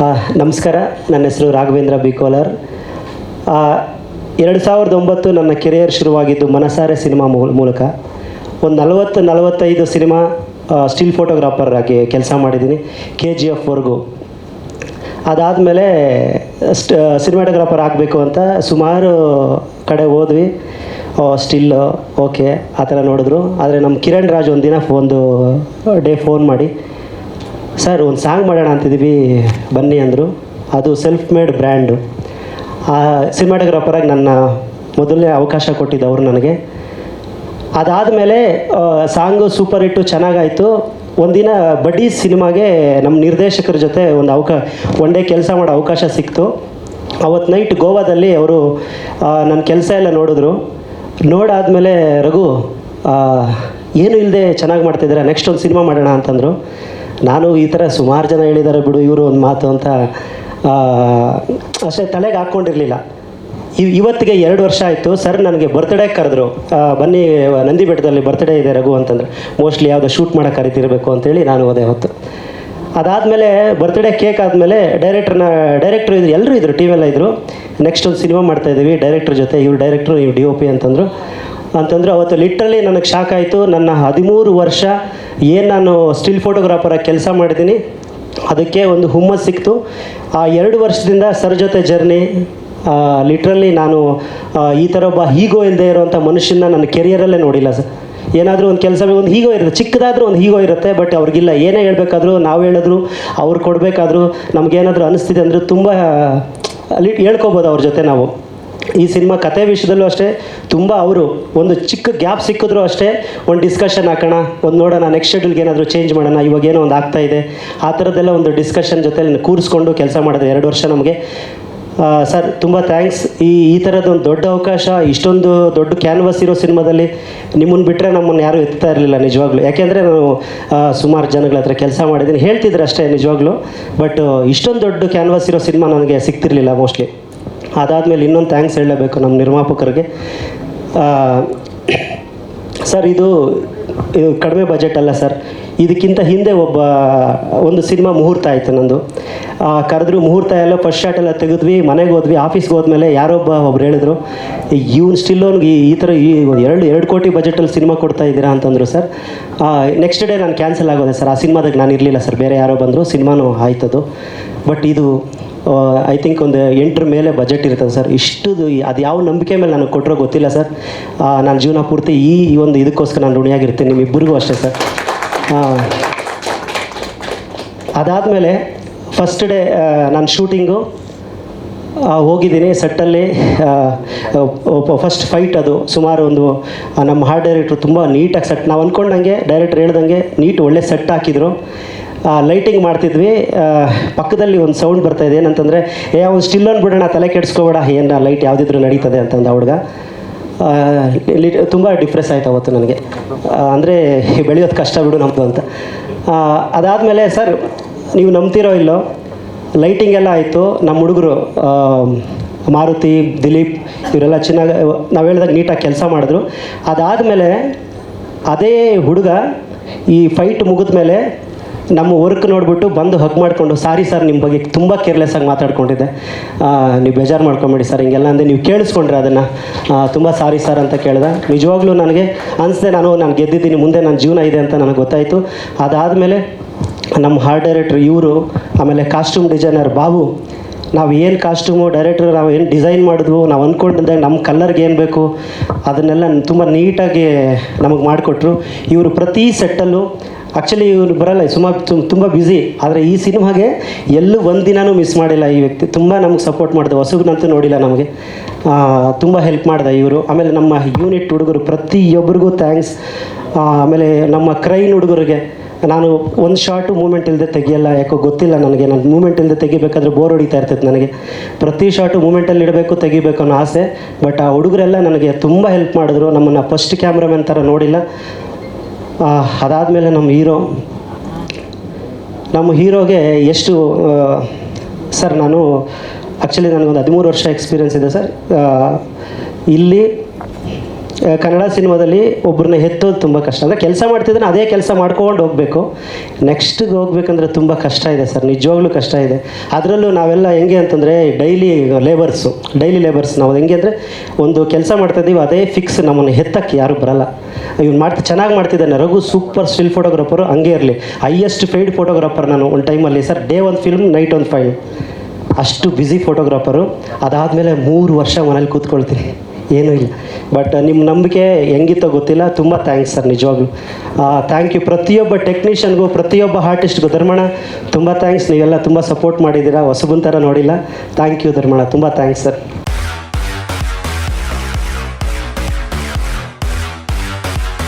ನಮಸ್ಕಾರ. ನನ್ನ ಹೆಸರು ರಾಘವೇಂದ್ರ ಬಿ ಕೋಲಾರ್ ಆ, ಎರಡು ಸಾವಿರದ ಒಂಬತ್ತು ನನ್ನ ಕೆರಿಯರ್ ಶುರುವಾಗಿದ್ದು ಮನಸಾರೆ ಸಿನಿಮಾ ಮೂಲಕ. ಒಂದು ನಲವತ್ತು ನಲವತ್ತೈದು ಸಿನಿಮಾ ಸ್ಟಿಲ್ ಫೋಟೋಗ್ರಾಫರ್ ಆಗಿ ಕೆಲಸ ಮಾಡಿದ್ದೀನಿ ಕೆ ಜಿ ಎಫ್ವರೆಗೂ ಅದಾದಮೇಲೆ ಸ್ಟ್ ಸಿನಿಮಾಟೋಗ್ರಾಫರ್ ಆಗಬೇಕು ಅಂತ ಸುಮಾರು ಕಡೆ ಹೋದ್ವಿ. ಸ್ಟಿಲ್ಲು ಓಕೆ ಆ ಥರ ನೋಡಿದ್ರು. ಆದರೆ ನಮ್ಮ ಕಿರಣ್ ರಾಜ್ ದಿನ ಒಂದು ಡೇ ಫೋನ್ ಮಾಡಿ ಸರ್ ಒಂದು ಸಾಂಗ್ ಮಾಡೋಣ ಅಂತಿದ್ದೀವಿ ಬನ್ನಿ ಅಂದರು. ಅದು ಸೆಲ್ಫ್ ಮೇಡ್ ಬ್ರ್ಯಾಂಡು ಆ ಸಿನಿಮಾಟೋಗ್ರಾಫರಾಗಿ ನನ್ನ ಮೊದಲನೇ ಅವಕಾಶ ಕೊಟ್ಟಿದ್ದು ಅವರು ನನಗೆ. ಅದಾದಮೇಲೆ ಸಾಂಗು ಸೂಪರ್ ಹಿಟ್ಟು ಚೆನ್ನಾಗಾಯಿತು. ಒಂದಿನ ಬಡ್ಡಿ ಸಿನಿಮಾಗೆ ನಮ್ಮ ನಿರ್ದೇಶಕರ ಜೊತೆ ಒಂದು ಅವಕಾಶ ಒನ್ ಡೇ ಕೆಲಸ ಮಾಡೋ ಅವಕಾಶ ಸಿಕ್ತು. ಅವತ್ತು ನೈಟ್ ಗೋವಾದಲ್ಲಿ ಅವರು ನನ್ನ ಕೆಲಸ ಎಲ್ಲ ನೋಡಿದ್ರು. ನೋಡಾದಮೇಲೆ ರಘು ಏನು ಇಲ್ಲದೆ ಚೆನ್ನಾಗಿ ಮಾಡ್ತಿದ್ದೀರಾ? ನೆಕ್ಸ್ಟ್ ಒಂದು ಸಿನಿಮಾ ಮಾಡೋಣ ಅಂತಂದರು. ನಾನು ಈ ಥರ ಸುಮಾರು ಜನ ಹೇಳಿದ್ದಾರೆ ಬಿಡು, ಇವರು ಒಂದು ಮಾತು ಅಂತ. ಅಷ್ಟೇ ತಲೆಗೆ ಹಾಕ್ಕೊಂಡಿರಲಿಲ್ಲ ಇವ್, ಇವತ್ತಿಗೆ ಎರಡು ವರ್ಷ ಆಯಿತು, ಸರ್ ನನಗೆ ಬರ್ತ್ಡೇ ಕರೆದ್ರು. ಬನ್ನಿ ನಂದಿ ಬೆಟ್ಟದಲ್ಲಿ ಬರ್ತ್ಡೇ ಇದೆ ರಘು ಅಂತಂದ್ರೆ. ಮೋಸ್ಟ್ಲಿ ಯಾವುದೋ ಶೂಟ್ ಮಾಡೋಕೆ ಕರಿತಿರಬೇಕು ಅಂತೇಳಿ ನಾನು ಹೋದೆ ಹೊತ್ತು. ಅದಾದಮೇಲೆ ಬರ್ತ್ಡೇ ಕೇಕ್ ಆದಮೇಲೆ ಡೈರೆಕ್ಟ್ರನ್ನ ಡೈರೆಕ್ಟ್ರು ಇದ್ರು ಎಲ್ಲರೂ ಇದ್ರು ಎಲ್ಲ ಇದ್ದರು ನೆಕ್ಸ್ಟ್ ಒಂದು ಸಿನಿಮಾ ಮಾಡ್ತಾಯಿದ್ದೀವಿ ಡೈರೆಕ್ಟ್ರ್ ಜೊತೆ, ಇವ್ರು ಡೈರೆಕ್ಟ್ರು ಇವ್ರು ಡಿ ಒ ಪಿ ಅಂತಂದರು. ಅಂತಂದ್ರು ಅವತ್ತು ಲಿಟ್ರಲಿ ನನಗೆ ಶಾಕ್ ಆಯಿತು. ನನ್ನ ಹದಿಮೂರು ವರ್ಷ ಏನು ನಾನು ಸ್ಟಿಲ್ ಫೋಟೋಗ್ರಾಫರಾಗಿ ಕೆಲಸ ಮಾಡಿದ್ದೀನಿ, ಅದಕ್ಕೆ ಒಂದು ಹುಮ್ಮಸ್ ಸಿಕ್ತು. ಆ ಎರಡು ವರ್ಷದಿಂದ ಸರ್ ಜೊತೆ ಜರ್ನಿ ಲಿಟ್ರಲಿ ನಾನು ಈ ಥರ ಒಬ್ಬ ಹೀಗೋ ಇಲ್ಲದೆ ಇರೋವಂಥ ಮನುಷ್ಯನ ನನ್ನ ಕೆರಿಯರಲ್ಲೇ ನೋಡಿಲ್ಲ ಸರ್. ಏನಾದರೂ ಒಂದು ಕೆಲಸ ಒಂದು ಹೀಗೋ ಇರುತ್ತೆ. ಚಿಕ್ಕದಾದರೂ ಒಂದು ಹೀಗೋ ಇರುತ್ತೆ ಬಟ್ ಅವ್ರಿಗಿಲ್ಲ. ಏನೇ ಹೇಳಬೇಕಾದ್ರೂ ನಾವು ಹೇಳಿದ್ರು, ಅವ್ರು ಕೊಡಬೇಕಾದ್ರೂ ನಮಗೇನಾದರೂ ಅನಿಸ್ತಿದೆ ಅಂದರೆ ತುಂಬ ಅಲ್ಲಿ ಹೇಳ್ಕೊಬೋದು ಅವ್ರ ಜೊತೆ ನಾವು. ಈ ಸಿನಿಮಾ ಕತೆ ವಿಷಯದಲ್ಲೂ ಅಷ್ಟೇ ತುಂಬ ಅವರು ಒಂದು ಚಿಕ್ಕ ಗ್ಯಾಪ್ ಸಿಕ್ಕಿದ್ರು ಅಷ್ಟೇ ಒಂದು ಡಿಸ್ಕಷನ್ ಹಾಕೋಣ, ಒಂದು ನೋಡೋಣ ನೆಕ್ಸ್ಟ್ ಶೆಡ್ಯೂಲ್ಗೆ ಏನಾದರೂ ಚೇಂಜ್ ಮಾಡೋಣ, ಇವಾಗ ಏನೋ ಒಂದು ಆಗ್ತಾ ಇದೆ. ಆ ಥರದ್ದೆಲ್ಲ ಒಂದು ಡಿಸ್ಕಷನ್ ಜೊತೆ ಕೂರಿಸ್ಕೊಂಡು ಕೆಲಸ ಮಾಡಿದೆ ಎರಡು ವರ್ಷ ನಮಗೆ. ಸರ್ ತುಂಬ ಥ್ಯಾಂಕ್ಸ್ ಈ ಈ ಥರದ್ದು ಒಂದು ದೊಡ್ಡ ಅವಕಾಶ, ಇಷ್ಟೊಂದು ದೊಡ್ಡ ಕ್ಯಾನ್ವಸ್ ಇರೋ ಸಿನಿಮಾದಲ್ಲಿ ನಿಮ್ಮನ್ನು ಬಿಟ್ಟರೆ ನಮ್ಮನ್ನು ಯಾರೂ ಎತ್ತಾ ಇರಲಿಲ್ಲ ನಿಜವಾಗ್ಲೂ. ಯಾಕೆಂದರೆ ನಾನು ಸುಮಾರು ಜನಗಳ ಹತ್ರ ಕೆಲಸ ಮಾಡಿದ್ದೀನಿ. ಹೇಳ್ತಿದ್ರು ಅಷ್ಟೇ ನಿಜವಾಗ್ಲೂ. ಬಟ್ ಇಷ್ಟೊಂದು ದೊಡ್ಡ ಕ್ಯಾನ್ವಸ್ ಇರೋ ಸಿನಿಮಾ ನನಗೆ ಸಿಗ್ತಿರಲಿಲ್ಲ ಮೋಸ್ಟ್ಲಿ ಅದಾದಮೇಲೆ ಇನ್ನೊಂದು ಥ್ಯಾಂಕ್ಸ್ ಹೇಳಲೇಬೇಕು ನಮ್ಮ ನಿರ್ಮಾಪಕರಿಗೆ. ಸರ್, ಇದು ಇದು ಕಡಿಮೆ ಬಜೆಟ್ ಅಲ್ಲ ಸರ್. ಇದಕ್ಕಿಂತ ಹಿಂದೆ ಒಬ್ಬ, ಒಂದು ಸಿನಿಮಾ ಮುಹೂರ್ತ ಆಯಿತು ನಂದು. ಕರೆದ್ರು ಮುಹೂರ್ತ ಎಲ್ಲ ಫಸ್ಟ್ ಶಾಟ್ ಎಲ್ಲ ತೆಗೆದ್ವಿ, ಮನೆಗೆ ಹೋದ್ವಿ ಆಫೀಸ್ಗೆ ಹೋದ್ಮೇಲೆ ಯಾರೊಬ್ಬ ಒಬ್ರು ಹೇಳಿದ್ರು, ಇವ್ನು ಸ್ಟಿಲ್ ಅವ್ನಿಗೆ ಈ ಥರ ಈ ಒಂದು ಎರಡು ಎರಡು ಕೋಟಿ ಬಜೆಟಲ್ಲಿ ಸಿನಿಮಾ ಕೊಡ್ತಾ ಇದ್ದೀರಾ? ಅಂತಂದರು ಸರ್. ನೆಕ್ಸ್ಟ್ ಡೇ ನಾನು ಕ್ಯಾನ್ಸಲ್ ಆಗೋದೆ ಸರ್. ಆ ಸಿನಿಮಾದಾಗ ನಾನು ಇರಲಿಲ್ಲ ಸರ್. ಬೇರೆ ಯಾರೋ ಬಂದರು, ಸಿನಿಮಾನು ಆಯ್ತದು. ಬಟ್ ಇದು ಐ ಥಿಂಕ್ ಒಂದು ಎಂಟರ ಮೇಲೆ ಬಜೆಟ್ ಇರ್ತದೆ ಸರ್ ಇಷ್ಟು ಅದು ಯಾವ ನಂಬಿಕೆ ಮೇಲೆ ನನಗೆ ಕೊಟ್ಟರೋ ಗೊತ್ತಿಲ್ಲ ಸರ್ ನಾನು ಜೀವನ ಪೂರ್ತಿ ಈ ಈ ಒಂದು ಇದಕ್ಕೋಸ್ಕರ ನಾನು ಋಣಿಯಾಗಿರ್ತೀನಿ, ನಿಮ್ಮಿಬ್ಬರಿಗೂ ಅಷ್ಟೇ ಸರ್ ಅದಾದಮೇಲೆ ಫಸ್ಟ್ ಡೇ ನಾನು ಶೂಟಿಂಗು ಹೋಗಿದ್ದೀನಿ ಸೆಟ್ಟಲ್ಲಿ. ಫಸ್ಟ್ ಫೈಟ್ ಅದು. ಸುಮಾರು ಒಂದು ನಮ್ಮ ಹಾರ್ಡ್ ಡೈರೆಕ್ಟ್ರು ತುಂಬ ನೀಟಾಗಿ ಸೆಟ್ ನಾವು ಅಂದ್ಕೊಂಡಂಗೆ ಡೈರೆಕ್ಟ್ರ್ ಹೇಳ್ದಂಗೆ ನೀಟ್ ಒಳ್ಳೆ ಸೆಟ್ ಹಾಕಿದ್ರು. ಲೈಟಿಂಗ್ ಮಾಡ್ತಿದ್ವಿ. ಪಕ್ಕದಲ್ಲಿ ಒಂದು ಸೌಂಡ್ ಬರ್ತಾ ಇದೆ. ಏನಂತಂದರೆ, ಏ, ಅವ್ನು ಸ್ಟಿಲ್ ಬಿಡೋಣ, ತಲೆ ಕೆಡಿಸ್ಕೋಬೇಡ, ಏನು ಲೈಟ್ ಯಾವುದಿದ್ರು ನಡೀತದೆ ಅಂತಂದ ಹುಡುಗ. ತುಂಬ ಡಿಫ್ರೆಸ್ ಆಯ್ತು ಅವತ್ತು ನನಗೆ. ಅಂದರೆ, ಬೆಳೆಯೋದು ಕಷ್ಟ ಬಿಡು ನಮ್ಮದು ಅಂತ. ಅದಾದಮೇಲೆ, ಸರ್, ನೀವು ನಂಬ್ತಿರೋ ಇಲ್ಲೋ? ಲೈಟಿಂಗ್ ಎಲ್ಲ ಆಯಿತು. ನಮ್ಮ ಹುಡುಗರು ಮಾರುತಿ, ದಿಲೀಪ್, ಇವರೆಲ್ಲ ಚೆನ್ನಾಗಿ, ನಾವು ಹೇಳಿದಾಗ ನೀಟಾಗಿ ಕೆಲಸ ಮಾಡಿದ್ರು. ಅದಾದಮೇಲೆ, ಅದೇ ಹುಡುಗ ಈ ಫೈಟ್ ಮುಗಿದ ಮೇಲೆ ನಮ್ಮ ವರ್ಕ್ ನೋಡಿಬಿಟ್ಟು ಬಂದು ಹಗ್ ಮಾಡಿಕೊಂಡು ಸಾರಿ ಸರ್ ನಿಮ್ಮ ಬಗ್ಗೆ ತುಂಬ ಕೇರ್ಲೆಸ್ ಆಗಿ ಮಾತಾಡ್ಕೊಂಡಿದ್ದೆ. ನೀವು ಬೇಜಾರು ಮಾಡ್ಕೊಂಬೇಡಿ ಸರ್ ಹಿಂಗೆಲ್ಲ ಅಂದರೆ ನೀವು ಕೇಳಿಸ್ಕೊಂಡ್ರೆ ಅದನ್ನು. ತುಂಬ ಸಾರಿ ಸರ್ ಅಂತ ಕೇಳಿದೆ. ನಿಜವಾಗ್ಲೂ ನನಗೆ ಅನಿಸ್ದೆ ನಾನು ನಾನು ಗೆದ್ದಿದ್ದೀನಿ, ಮುಂದೆ ನನ್ನ ಜೀವನ ಇದೆ ಅಂತ ನನಗೆ ಗೊತ್ತಾಯಿತು. ಅದಾದಮೇಲೆ ನಮ್ಮ ಹಾರ್ಟ್ ಡೈರೆಕ್ಟ್ರ್ ಇವರು, ಆಮೇಲೆ ಕಾಸ್ಟ್ಯೂಮ್ ಡಿಸೈನರ್ ಬಾಬು, ನಾವು ಏನು ಕಾಸ್ಟ್ಯೂಮು ಡೈರೆಕ್ಟ್ರ್ ನಾವು ಏನು ಡಿಸೈನ್ ಮಾಡಿದ್ವು, ನಾವು ಅಂದ್ಕೊಂಡಿದ್ದೆ ನಮ್ಮ ಕಲ್ಲರ್ಗೆ ಏನು ಬೇಕು, ಅದನ್ನೆಲ್ಲ ತುಂಬ ನೀಟಾಗಿ ನಮಗೆ ಮಾಡಿಕೊಟ್ರು. ಇವರು ಪ್ರತಿ ಸೆಟ್ಟಲ್ಲೂ ಆ್ಯಕ್ಚುಲಿ ಇವರು ಬರಲ್ಲ ಸುಮಾರು ತುಂಬ ಬ್ಯುಸಿ ಆದರೆ ಈ ಸಿನಿಮಾಗೆ ಎಲ್ಲೂ ಒಂದು ದಿನವೂ ಮಿಸ್ ಮಾಡಿಲ್ಲ ಈ ವ್ಯಕ್ತಿ. ತುಂಬ ನಮಗೆ ಸಪೋರ್ಟ್ ಮಾಡಿದೆ. ಹೊಸಗನಂತೂ ನೋಡಿಲ್ಲ ನಮಗೆ. ತುಂಬ ಹೆಲ್ಪ್ ಮಾಡಿದೆ ಇವರು. ಆಮೇಲೆ ನಮ್ಮ ಯೂನಿಟ್ ಹುಡುಗರು ಪ್ರತಿಯೊಬ್ಬರಿಗೂ ಥ್ಯಾಂಕ್ಸ್ ಆಮೇಲೆ ನಮ್ಮ ಕ್ರೈನ್ ಹುಡುಗರಿಗೆ ನಾನು ಒಂದು ಶಾರ್ಟು ಮೂಮೆಂಟ್ ಇಲ್ಲದೆ ತೆಗಿಯಲ್ಲ. ಯಾಕೋ ಗೊತ್ತಿಲ್ಲ ನನಗೆ. ನಾನು ಮೂಮೆಂಟ್ ಇಲ್ಲದೆ ತೆಗಿಬೇಕಾದ್ರೆ ಬೋರ್ ಹೊಡಿತಾ ಇರ್ತೈತೆ ನನಗೆ. ಪ್ರತಿ ಶಾರ್ಟು ಮೂಮೆಂಟಲ್ಲಿ ಇಡಬೇಕು, ತೆಗಿಬೇಕು ಅನ್ನೋ ಆಸೆ. ಬಟ್ ಆ ಹುಡುಗರೆಲ್ಲ ನನಗೆ ತುಂಬ ಹೆಲ್ಪ್ ಮಾಡಿದ್ರು. ನಮ್ಮನ್ನು ಫಸ್ಟ್ ಕ್ಯಾಮ್ರಾಮನ್ ಥರ ನೋಡಿಲ್ಲ. ಅದಾದಮೇಲೆ ನಮ್ಮ ಹೀರೋ. ನಮ್ಮ ಹೀರೋಗೆ ಎಷ್ಟು ಸರ್, ನಾನು ಆ್ಯಕ್ಚುಲಿ ನನಗೊಂದು ಹದಿಮೂರು ವರ್ಷ ಎಕ್ಸ್ಪೀರಿಯನ್ಸ್ ಇದೆ ಸರ್. ಇಲ್ಲಿ ಕನ್ನಡ ಸಿನಿಮಾದಲ್ಲಿ ಒಬ್ಬರನ್ನ ಎತ್ತೋದು ತುಂಬ ಕಷ್ಟ. ಅಂದರೆ ಕೆಲಸ ಮಾಡ್ತಿದ್ರೆ ಅದೇ ಕೆಲಸ ಮಾಡ್ಕೊಂಡು ಹೋಗಬೇಕು. ನೆಕ್ಸ್ಟ್ಗೆ ಹೋಗ್ಬೇಕಂದ್ರೆ ತುಂಬ ಕಷ್ಟ ಇದೆ ಸರ್, ನಿಜವಾಗ್ಲೂ ಕಷ್ಟ ಇದೆ. ಅದರಲ್ಲೂ ನಾವೆಲ್ಲ ಹೆಂಗೆ ಅಂತಂದರೆ ಡೈಲಿ ಲೇಬರ್ಸು ಡೈಲಿ ಲೇಬರ್ಸ್ ನಾವು ಹೆಂಗೆ ಅಂದರೆ ಒಂದು ಕೆಲಸ ಮಾಡ್ತಾಯಿದ್ದೀವಿ ಅದೇ ಫಿಕ್ಸ್ ನಮ್ಮನ್ನು ಎತ್ತಕ್ಕೆ ಯಾರು ಬರಲ್ಲ. ಇವ್ನು ಮಾಡ್ತಾ, ಚೆನ್ನಾಗಿ ಮಾಡ್ತಿದ್ದಾನೆ, ರಘು ಸೂಪರ್ ಸ್ಟಿಲ್ ಫೋಟೋಗ್ರಾಫರು ಹಂಗೆ ಇರಲಿ. ಹೈಯೆಸ್ಟ್ ಪೇಯ್ಡ್ ಫೋಟೋಗ್ರಾಫರ್ ನಾನು ಒಂದು ಟೈಮಲ್ಲಿ ಸರ್ ಡೇ ಒಂದು ಫಿಲ್ಮ್ ನೈಟ್ ಒಂದು ಫೈಲ್ ಅಷ್ಟು ಬ್ಯುಸಿ ಫೋಟೋಗ್ರಾಫರು ಅದಾದಮೇಲೆ ಮೂರು ವರ್ಷ ಮನೇಲಿ ಕೂತ್ಕೊಳ್ತೀನಿ. ಏನೂ ಇಲ್ಲ. ಬಟ್ ನಿಮ್ಮ ನಂಬಿಕೆ ಹೆಂಗಿತ್ತೋ ಗೊತ್ತಿಲ್ಲ. ತುಂಬ ಥ್ಯಾಂಕ್ಸ್ ಸರ್, ನಿಜವಾಗ್ಲೂ. ಥ್ಯಾಂಕ್ ಯು ಪ್ರತಿಯೊಬ್ಬ ಟೆಕ್ನಿಷಿಯನ್ಗೂ ಪ್ರತಿಯೊಬ್ಬ ಆರ್ಟಿಸ್ಟ್ಗೂ ಧರ್ಮಣ ತುಂಬ ಥ್ಯಾಂಕ್ಸ್ ನೀವೆಲ್ಲ ತುಂಬ ಸಪೋರ್ಟ್ ಮಾಡಿದ್ದೀರಾ. ಹೊಸಬನ್ ಥರ ನೋಡಿಲ್ಲ. ಥ್ಯಾಂಕ್ ಯು ಧರ್ಮಣ ತುಂಬ ಥ್ಯಾಂಕ್ಸ್ ಸರ್.